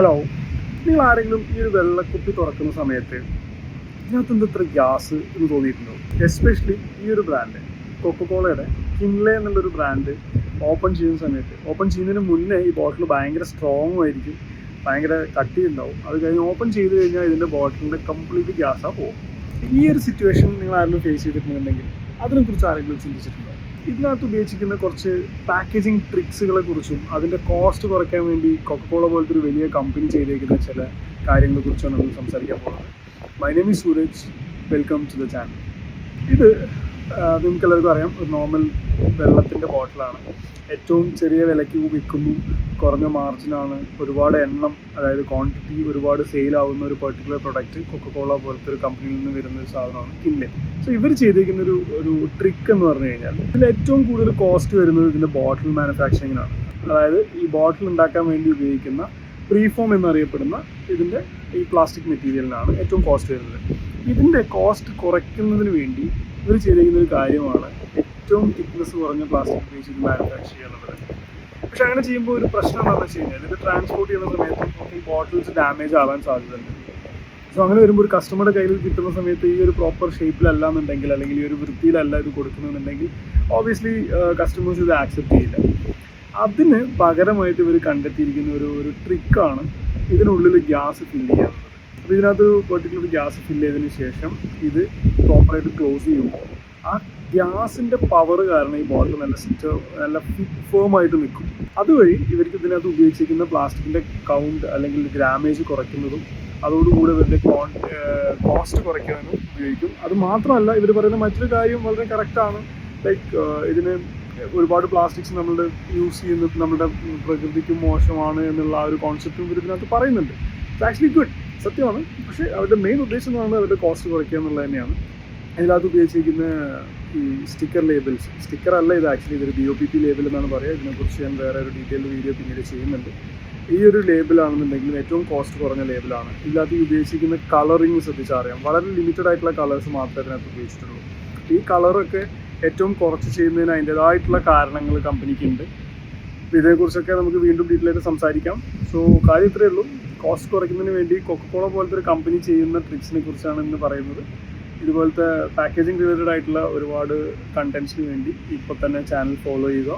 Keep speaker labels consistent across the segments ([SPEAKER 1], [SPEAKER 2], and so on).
[SPEAKER 1] Hello നിങ്ങൾ ആരെങ്കിലും ഈ ഒരു വെള്ളക്കുപ്പി തുറക്കുന്ന സമയത്ത് ഇതിനകത്ത് എന്ത് ഇത്ര ഗ്യാസ് എന്ന് തോന്നിയിട്ടുണ്ടോ? എസ്പെഷ്യലി ഈ ഒരു ബ്രാൻഡ് കൊക്കക്കോളയുടെ കിൻലെ എന്നുള്ളൊരു ബ്രാൻഡ് ഓപ്പൺ ചെയ്യുന്ന സമയത്ത് ഓപ്പൺ ചെയ്യുന്നതിന് മുന്നേ ഈ ബോട്ടിൽ ഭയങ്കര സ്ട്രോങ് ആയിരിക്കും ഭയങ്കര കട്ടിയുണ്ടാവും. അത് കഴിഞ്ഞ് ഓപ്പൺ ചെയ്ത് കഴിഞ്ഞാൽ ഇതിന്റെ ബോട്ടിലിന്റെ കംപ്ലീറ്റ് ഗ്യാസാണ് പോകും ഈ ഒരു സിറ്റുവേഷൻ നിങ്ങൾ ആരെങ്കിലും ഫേസ് ചെയ്തിട്ടുണ്ടെങ്കിൽ അതിനെക്കുറിച്ച് ആരെങ്കിലും ചിന്തിച്ചിട്ടുണ്ടോ? ഇതിനകത്ത് ഉപയോഗിച്ചിരിക്കുന്ന കുറച്ച് പാക്കേജിങ് ട്രിക്സുകളെ കുറിച്ചും അതിന്റെ കോസ്റ്റ് കുറയ്ക്കാൻ വേണ്ടി കൊക്കക്കോള പോലത്തെ ഒരു വലിയ കമ്പനി ചെയ്തേക്കുന്ന ചില കാര്യങ്ങളെ കുറിച്ചാണ് നമ്മൾ സംസാരിക്കാൻ പോകുന്നത്. My name is Suraj welcome to the channel ഇത് നിങ്ങൾക്ക് എല്ലാവർക്കും അറിയാം ഒരു നോർമൽ വെള്ളത്തിന്റെ ബോട്ടിലാണ് ഏറ്റവും ചെറിയ വിലയ്ക്ക് വിൽക്കുന്നു. കുറഞ്ഞ മാർജിനാണ് ഒരുപാട് എണ്ണം അതായത് ക്വാണ്ടിറ്റി ഒരുപാട് സെയിൽ ആവുന്ന ഒരു പെർട്ടിക്കുലർ പ്രൊഡക്റ്റ് കൊക്കക്കോള പോലത്തെ ഒരു കമ്പനിയിൽ നിന്ന് വരുന്ന ഒരു സാധനമാണ് കിൻലെ സോ ഇവർ ചെയ്തിരിക്കുന്ന ഒരു ഒരു ട്രിക്ക് എന്ന് പറഞ്ഞു കഴിഞ്ഞാൽ ഇതിൽ ഏറ്റവും കൂടുതൽ കോസ്റ്റ് വരുന്നത് ഇതിന്റെ ബോട്ടിൽ മാനുഫാക്ചറിങ്ങിനാണ് അതായത് ഈ ബോട്ടിൽ ഉണ്ടാക്കാൻ വേണ്ടി ഉപയോഗിക്കുന്ന പ്രീഫോം എന്നറിയപ്പെടുന്ന ഇതിന്റെ ഈ പ്ലാസ്റ്റിക് മെറ്റീരിയലിനാണ് ഏറ്റവും കോസ്റ്റ് വരുന്നത്. ഇതിന്റെ കോസ്റ്റ് കുറയ്ക്കുന്നതിന് വേണ്ടി ഇവർ ചെയ്തിരിക്കുന്ന ഒരു കാര്യമാണ് ഏറ്റവും തിക്നെസ് കുറഞ്ഞ പ്ലാസ്റ്റിക് ഉപയോഗിച്ച് ഇത് മാനുഫാക്ചർ ചെയ്യുക അങ്ങനെ ചെയ്യുമ്പോൾ ഒരു പ്രശ്നം എന്താണെന്ന് വെച്ച് കഴിഞ്ഞാൽ ഇത് ട്രാൻസ്പോർട്ട് ചെയ്യുന്ന സമയത്ത് ഈ ബോട്ടിൽസ് ഡാമേജ് ആവാൻ സാധ്യതയുണ്ട്. സോ അങ്ങനെ വരുമ്പോൾ ഒരു കസ്റ്റമറുടെ കയ്യിൽ കിട്ടുന്ന സമയത്ത് ഈ ഒരു പ്രോപ്പർ ഷേപ്പിലല്ല എന്നുണ്ടെങ്കിൽ അല്ലെങ്കിൽ ഈ ഒരു വൃത്തിയിലല്ല ഇത് കൊടുക്കുന്നുണ്ടെങ്കിൽ ഓബിയസ്ലി കസ്റ്റമേഴ്സ് ഇത് ആക്സെപ്റ്റ് ചെയ്യില്ല. അതിന് പകരമായിട്ട് ഇവർ കണ്ടെത്തിയിരിക്കുന്ന ഒരു ഒരു ട്രിക്കാണ് ഇതിനുള്ളിൽ ഗ്യാസ് ഫില്ല് ചെയ്യാറുള്ളത് അപ്പോൾ ഇതിനകത്ത് പെർട്ടിക്കുലർ ഗ്യാസ് ഫില്ല് ചെയ്തതിന് ശേഷം ഇത് പ്രോപ്പറായിട്ട് ക്ലോസ് ചെയ്യുമ്പോൾ ആ ഗ്യാസിന്റെ പവർ കാരണം ഈ ബോട്ടിൽ നല്ല സിറ്റ് നല്ല ഫേം ആയിട്ട് നിൽക്കും. അതുവഴി ഇവർക്ക് ഇതിനകത്ത് ഉപയോഗിച്ചിരിക്കുന്ന പ്ലാസ്റ്റിക്കിന്റെ കൗണ്ട് അല്ലെങ്കിൽ ഗ്രാമേജ് കുറയ്ക്കുന്നതും അതോടുകൂടി ഇവരുടെ കോസ്റ്റ് കുറയ്ക്കാനും ഉപയോഗിക്കും. അത് മാത്രമല്ല ഇവർ പറയുന്ന മറ്റൊരു കാര്യം വളരെ കറക്റ്റാണ് ലൈക്ക് ഇതിന് ഒരുപാട് പ്ലാസ്റ്റിക്സ് നമ്മളുടെ യൂസ് ചെയ്യുന്നത് നമ്മുടെ പ്രകൃതിക്ക് മോശമാണ് എന്നുള്ള ആ ഒരു കോൺസെപ്റ്റും ഇവർ ഇതിനകത്ത് പറയുന്നുണ്ട്. ഇറ്റ്സ് ആക്ച്വലി ഗുഡ് സത്യമാണ്. പക്ഷേ അവരുടെ മെയിൻ ഉദ്ദേശം എന്ന് പറയുന്നത് അവരുടെ കോസ്റ്റ് കുറയ്ക്കുക എന്നുള്ളത് തന്നെയാണ്. ഇതിനകത്ത് ഉപയോഗിച്ചിരിക്കുന്ന ഈ സ്റ്റിക്കർ ലേബിൾസ് സ്റ്റിക്കർ അല്ല ഇത് ആക്ച്വലി ഇതൊരു B O P P label എന്നാണ് പറയുക. ഇതിനെക്കുറിച്ച് ഞാൻ വേറെ ഒരു ഡീറ്റെയിൽ വീഡിയോ പിന്നീട് ചെയ്യുന്നുണ്ട്. ഈ ഒരു ലേബിളാണെന്നുണ്ടെങ്കിലും ഏറ്റവും കോസ്റ്റ് കുറഞ്ഞ ലേബിളാണ് ഇതിനകത്ത് ഉപയോഗിച്ചിരിക്കുന്ന കളറിങ് ശ്രദ്ധിച്ചറിയാം വളരെ ലിമിറ്റഡ് ആയിട്ടുള്ള കളേഴ്സ് മാത്രമേ അതിനകത്ത് ഉപയോഗിച്ചിട്ടുള്ളൂ. ഈ കളറൊക്കെ ഏറ്റവും കുറച്ച് ചെയ്യുന്നതിന് അതിന്റെതായിട്ടുള്ള കാരണങ്ങൾ കമ്പനിക്ക് ഉണ്ട്. ഇതിനെക്കുറിച്ചൊക്കെ നമുക്ക് വീണ്ടും ഡീറ്റെയിൽ ആയിട്ട് സംസാരിക്കാം. സോ കാര്യം ഇത്രയേ ഉള്ളൂ. കോസ്റ്റ് കുറയ്ക്കുന്നതിന് വേണ്ടി കൊക്കക്കോള പോലത്തെ ഒരു കമ്പനി ചെയ്യുന്ന ട്രിക്സിനെ കുറിച്ചാണ് ഇന്ന് പറയുന്നത്. ഇതുപോലത്തെ പാക്കേജിംഗ് റിലേറ്റഡ് ആയിട്ടുള്ള ഒരുപാട് കണ്ടൻസിന് വേണ്ടി ഇപ്പോൾ തന്നെ ചാനൽ ഫോളോ ചെയ്യുക.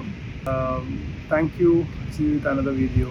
[SPEAKER 1] Thank you see with another video